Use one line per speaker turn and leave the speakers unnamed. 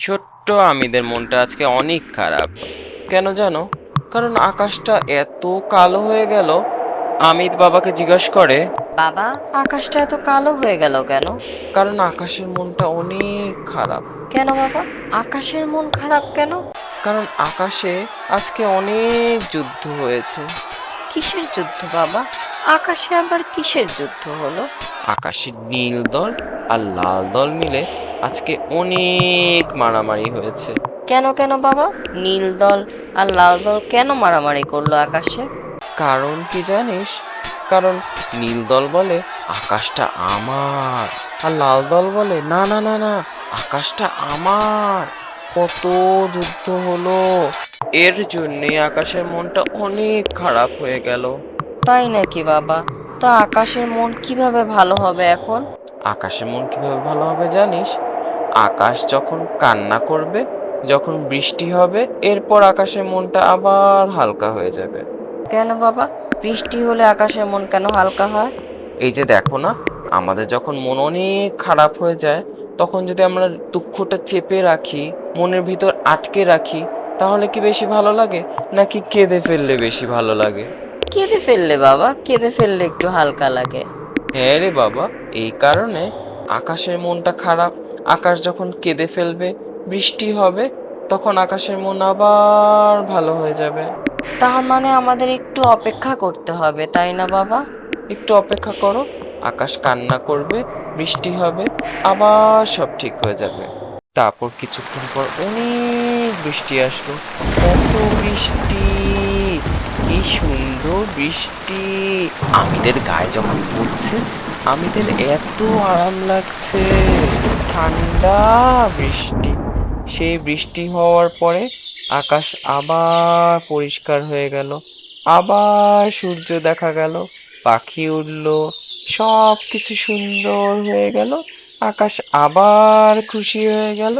ছোট্ট আমিদের মনটা আজকে অনেক খারাপ। কেন জানো? কারণ আকাশটা এত কালো হয়ে গেল আমিদ বাবাকে জিজ্ঞেস করে
বাবা আকাশটা এত কালো হয়ে গেল কেন?
কারণ আকাশের মনটা অনেক খারাপ।
কেন বাবা? আকাশের মন খারাপ কেন?
কারণ আকাশে আজকে অনেক যুদ্ধ হয়েছে।
কিসের যুদ্ধ বাবা? আকাশে আবার কিসের যুদ্ধ হলো?
আকাশের নীল দল আর লাল দল মিলে আজকে অনেক মারামারি হয়েছে।
কেন কেন বাবা? নীল দল আর লাল দল কেন মারামারি করল আকাশে?
কারণ কি জানিস? কারণ নীল দল বলে আকাশটা আমার আর লাল দল বলে না না না না আকাশটা আমার। কত যুদ্ধ হলো। এর জন্যে আকাশের মনটা অনেক খারাপ হয়ে গেল।
তাই নাকি বাবা? তো আকাশের মন কীভাবে ভালো হবে এখন?
আকাশের মন কীভাবে ভালো হবে জানিস? আকাশ যখন কান্না করবে যখন বৃষ্টি হবে এরপর আকাশের মনটা আবার হালকা হয়ে যাবে।
কেন বাবা? বৃষ্টি হলে আকাশের মন কেন হালকা হয়?
এই যে দেখো না আমাদের যখন মন অনেক খারাপ হয়ে যায় তখন যদি আমরা দুঃখটা চেপে রাখি মনের ভিতর আটকে রাখি তাহলে কি বেশি ভালো লাগে? নাকি কেঁদে ফেললে বেশি ভালো লাগে?
কেঁদে ফেললে বাবা? কেঁদে ফেললে একটু হালকা লাগে।
হ্যাঁ রে বাবা এই কারণে আকাশের মনটা খারাপ আকাশ যখন কেঁদে ফেলবে বৃষ্টি হবে তখন আকাশের মন আবার ভালো হয়ে যাবে।
তার মানে আমাদের একটু অপেক্ষা করতে হবে তাই না বাবা?
একটু অপেক্ষা করো আকাশ কান্না করবে বৃষ্টি হবে আবার সব ঠিক হয়ে যাবে। তারপর কিছুক্ষণ পর অনেক বৃষ্টি আসলো। কত বৃষ্টি! কি সুন্দর বৃষ্টি! আমিদের গায়ে যখন পড়ছে আমিদের এত আরাম লাগছে। ঠান্ডা বৃষ্টি। সেই বৃষ্টি হওয়ার পরে আকাশ আবার পরিষ্কার হয়ে গেল। আবার সূর্য দেখা গেল, পাখি উঠল সব কিছু সুন্দর হয়ে গেল। আকাশ আবার খুশি হয়ে গেল।